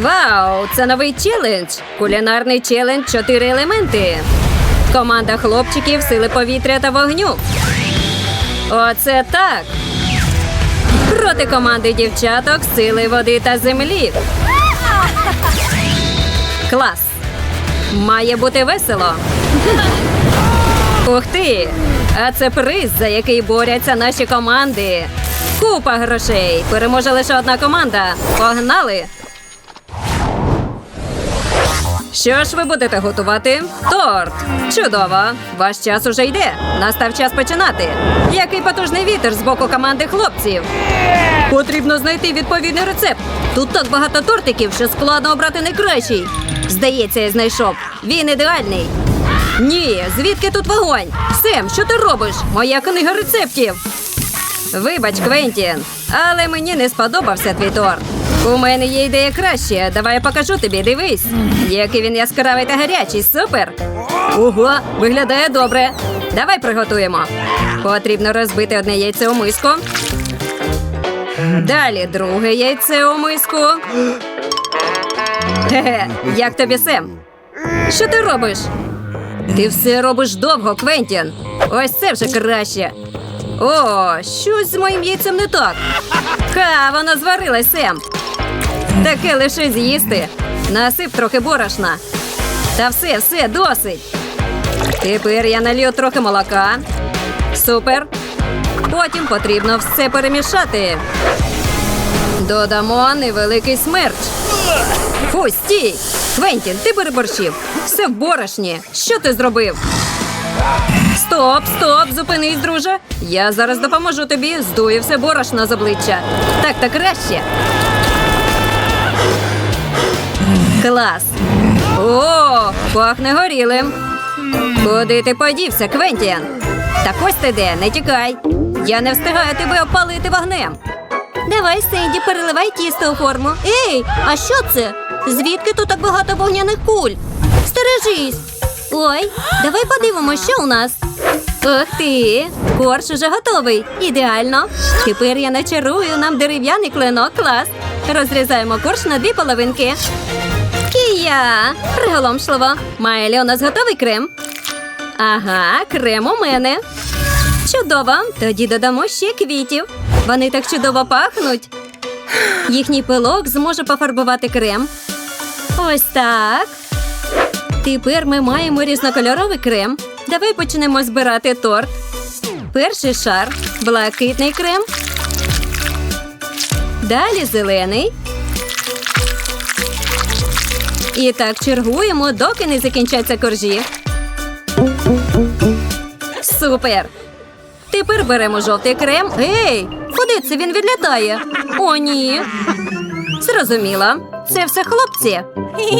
Вау! Це новий челендж. Кулінарний челендж чотири елементи. Команда хлопчиків сили повітря та вогню. Оце так. Проти команди дівчаток сили води та землі. Клас. Має бути весело. Ух ти! А це приз, за який борються наші команди. Купа грошей. Переможе лише одна команда. Погнали! Що ж ви будете готувати? Торт. Чудово. Ваш час уже йде. Настав час починати. Який потужний вітер з боку команди хлопців. Потрібно знайти відповідний рецепт. Тут так багато тортиків, що складно обрати найкращий. Здається, я знайшов. Він ідеальний. Ні, звідки тут вогонь? Сем, що ти робиш? Моя книга рецептів. Вибач, Квентін, але мені не сподобався твій торт. У мене є ідея краще. Давай я покажу тобі. Дивись. Який він яскравий та гарячий. Супер. Ого, виглядає добре. Давай приготуємо. Потрібно розбити одне яйце у миску. Далі друге яйце у миску. Хе-хе, як тобі Сем? Що ти робиш? Ти все робиш довго, Квентін. Ось це вже краще. О, щось з моїм яйцем не так. Ха, воно зварилось, Сем. Таке лише з'їсти. Насип трохи борошна. Та все, все, досить. Тепер я налью трохи молока. Супер. Потім потрібно все перемішати. Додамо невеликий смерч. Фу, стій! Квентін, ти переборщив. Все в борошні. Що ти зробив? Стоп, стоп, зупинись, друже. Я зараз допоможу тобі, здую все борошно з обличчя. Так, так краще. Клас. О, пахне горілим. Куди ти подівся, Квентін? Так ось ти де, не тікай. Я не встигаю тебе опалити вогнем. Давай, Сенді, переливай тісто у форму. Ей, а що це? Звідки тут так багато вогняних куль? Стережись. Ой, давай подивимося, що у нас. Ух ти! Корж уже готовий. Ідеально. Тепер я начарую нам дерев'яний клинок. Клас. Розрізаємо корж на дві половинки. Кія! Приголомшливо. Майлі, у нас готовий крем. Ага, крем у мене. Чудово. Тоді додамо ще квітів. Вони так чудово пахнуть. Їхній пилок зможе пофарбувати крем. Ось так. Тепер ми маємо різнокольоровий крем. Давай почнемо збирати торт. Перший шар блакитний крем. Далі зелений. І так чергуємо, доки не закінчаться коржі. Супер! Тепер беремо жовтий крем. Ей! Куди це він відлітає? О, ні. Зрозуміла. Це все хлопці.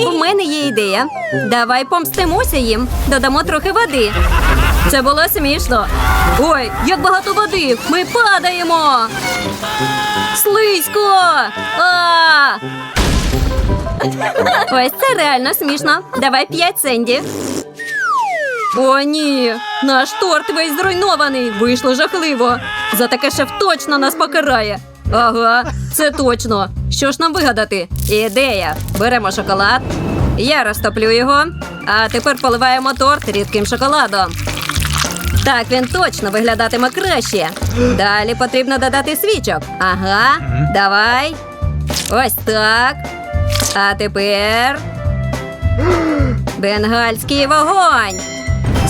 У мене є ідея. Давай помстимося їм. Додамо трохи води. Це було смішно. Ой, як багато води! Ми падаємо. Слизько! А! Ось це реально смішно. Давай п'ять сенді. О, ні, наш торт весь зруйнований. Вийшло жахливо. За таке шеф точно нас покарає. Ага, це точно. Що ж нам вигадати? Ідея. Беремо шоколад. Я розтоплю його. А тепер поливаємо торт рідким шоколадом. Так він точно виглядатиме краще. Далі потрібно додати свічок. Ага, давай. Ось так. А тепер. Бенгальський вогонь.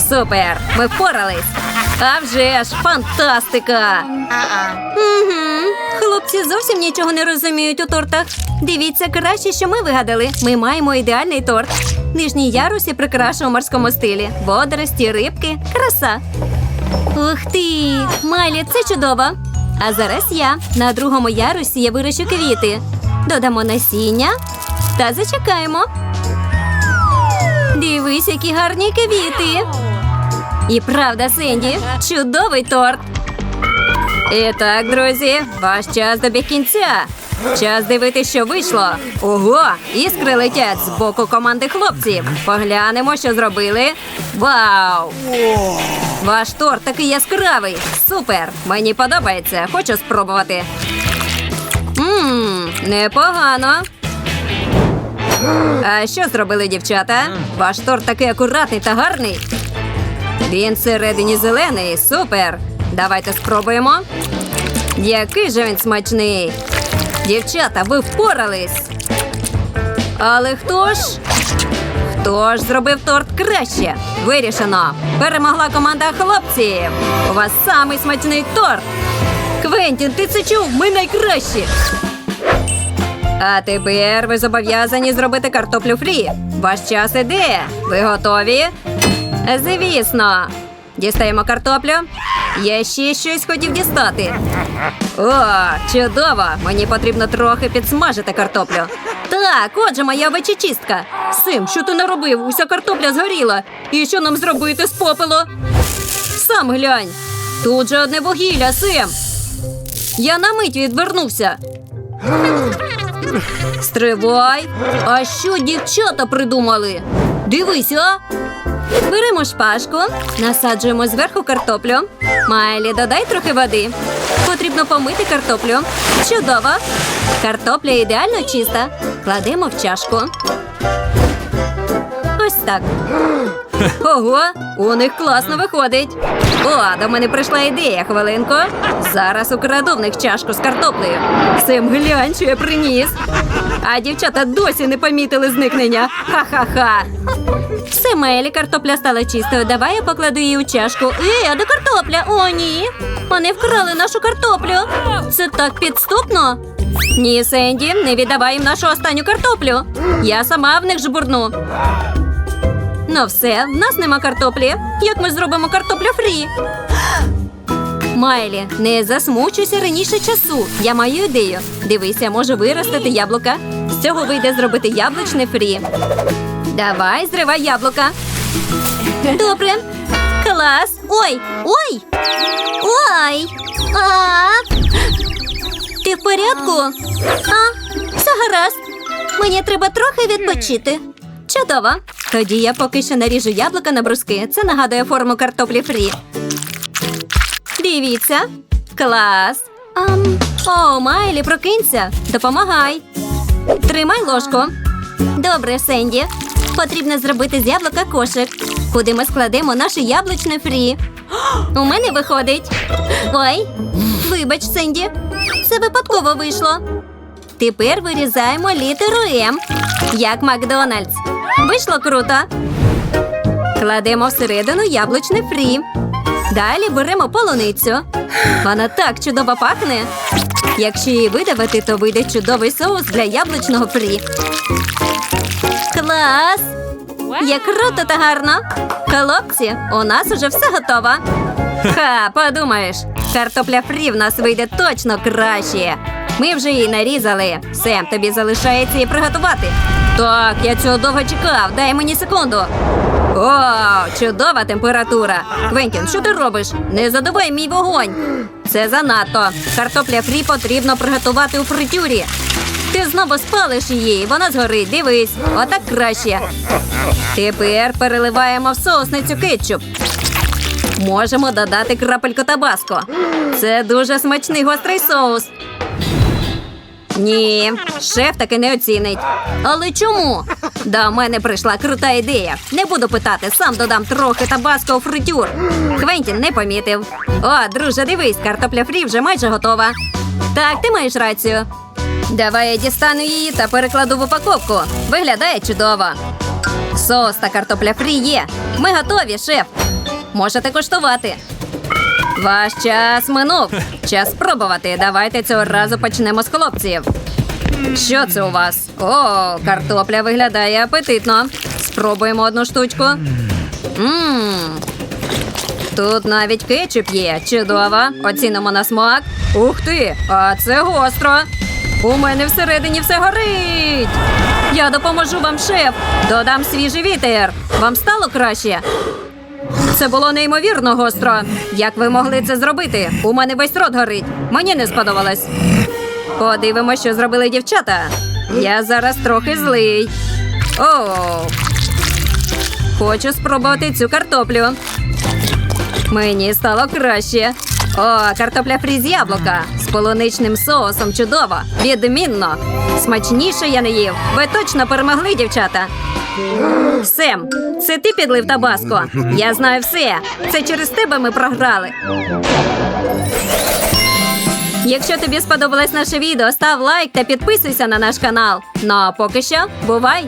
Супер! Ми впорались. А вже ж фантастика! Угу. Хлопці зовсім нічого не розуміють у тортах. Дивіться, краще, що ми вигадали. Ми маємо ідеальний торт. Нижній ярус і прикраша у морському стилі. Водорості, рибки, краса. Ух ти! Майлі, це чудово. А зараз я. На другому ярусі я вирощу квіти. Додамо насіння та зачекаємо. Дивись, які гарні квіти. І правда, Сенді, чудовий торт. І так, друзі, ваш час добіг кінця. Час дивитися, що вийшло. Ого, іскри летять з боку команди хлопців. Поглянемо, що зробили. Вау! Ваш торт такий яскравий. Супер! Мені подобається. Хочу спробувати. Ммм, непогано. А що зробили дівчата? Ваш торт такий акуратний та гарний. Він всередині зелений, супер. Давайте спробуємо. Який же він смачний. Дівчата, ви впорались. Але хто ж? Хто ж зробив торт краще? Вирішено. Перемогла команда хлопців. У вас самий смачний торт. Квентін, ти це чув? Ми найкращі. А тепер ви зобов'язані зробити картоплю фрі. Ваш час іде. Ви готові? Звісно. Дістаємо картоплю. Я ще щось хотів дістати. О, чудово! Мені потрібно трохи підсмажити картоплю. Так, отже, моя вечечистка. Сим, що ти наробив? Уся картопля згоріла. І що нам зробити з попелу? Сам глянь. Тут же одне вугілля, Сим. Я на мить відвернувся. Стривай. А що дівчата придумали? Дивись, а? Беремо шпажку, насаджуємо зверху картоплю. Майлі, додай трохи води. Потрібно помити картоплю. Чудово. Картопля ідеально чиста. Кладемо в чашку. Ось так. Ого, у них класно виходить. О, до мене прийшла ідея, хвилинку. Зараз украду в них чашку з картоплею. Сем, глянь, що я приніс. А дівчата досі не помітили зникнення. Ха-ха-ха. Все, Мелі, картопля стала чистою. Давай я покладу її у чашку. Е, а де картопля? О, ні. Вони вкрали нашу картоплю. Це так підступно. Ні, Сенді, не віддавай їм нашу останню картоплю. Я сама в них жбурну. Ну все, в нас нема картоплі. Як ми зробимо картоплю фрі? Майлі, не засмучуйся раніше часу. Я маю ідею. Дивися, можу виростити яблука. З цього вийде зробити яблучне фрі. Давай, зривай яблука. Добре. Клас. Ой, ой. Ой. А. Ти в порядку? А, все гаразд. Мені треба трохи відпочити. Чудово. Тоді я поки що наріжу яблука на бруски. Це нагадує форму картоплі фрі. Дивіться. Клас. Ам. О, Майлі, прокинься. Допомагай. Тримай ложку. Добре, Сенді. Потрібно зробити з яблука кошик, куди ми складемо наше яблучне фрі. У мене виходить. Ой, вибач, Сенді. Це випадково вийшло. Тепер вирізаємо літеру М, як Макдональдс. Вийшло круто. Кладемо всередину яблучне фрі. Далі беремо полуницю. Вона так чудово пахне. Якщо її видавити, то вийде чудовий соус для яблучного фрі. Клас! Як круто та гарно! Хлопці, у нас уже все готово. Ха, подумаєш, картопля фрі в нас вийде точно краще. Ми вже її нарізали. Сем, тобі залишається її приготувати. Так, я цього довго чекав. Дай мені секунду. О, чудова температура. Квентін, що ти робиш? Не задувай мій вогонь. Це занадто. Картопля фрі потрібно приготувати у фритюрі. Ти знову спалиш її, вона згорить. Дивись, отак краще. Тепер переливаємо в соусницю кетчуп. Можемо додати крапельку табаско. Це дуже смачний гострий соус. Ні, шеф таки не оцінить. Але чому? До мене прийшла крута ідея. Не буду питати, сам додам трохи табаско у фритюр. Квентін не помітив. О, друже, дивись, картопля фрі вже майже готова. Так, ти маєш рацію. Давай я дістану її та перекладу в упаковку. Виглядає чудово. Соус та картопля фрі є. Ми готові, шеф. Можете коштувати. Ваш час минув. Час спробувати. Давайте цього разу почнемо з хлопців. Що це у вас? О, картопля виглядає апетитно. Спробуємо одну штучку. Мм. Тут навіть кетчуп є. Чудово. Оцінимо на смак. Ух ти! А це гостро. У мене всередині все горить. Я допоможу вам, шеф. Додам свіжий вітер. Вам стало краще? Це було неймовірно гостро. Як ви могли це зробити? У мене весь рот горить. Мені не сподобалось. Подивимося, що зробили дівчата. Я зараз трохи злий. О, хочу спробувати цю картоплю. Мені стало краще. О, картопля фрі з яблука. З полуничним соусом чудово, відмінно. Смачніше я не їв. Ви точно перемогли, дівчата. Сем, це ти підлив табаско? Я знаю все. Це через тебе ми програли. Якщо тобі сподобалось наше відео, став лайк та підписуйся на наш канал. Ну а поки що, бувай!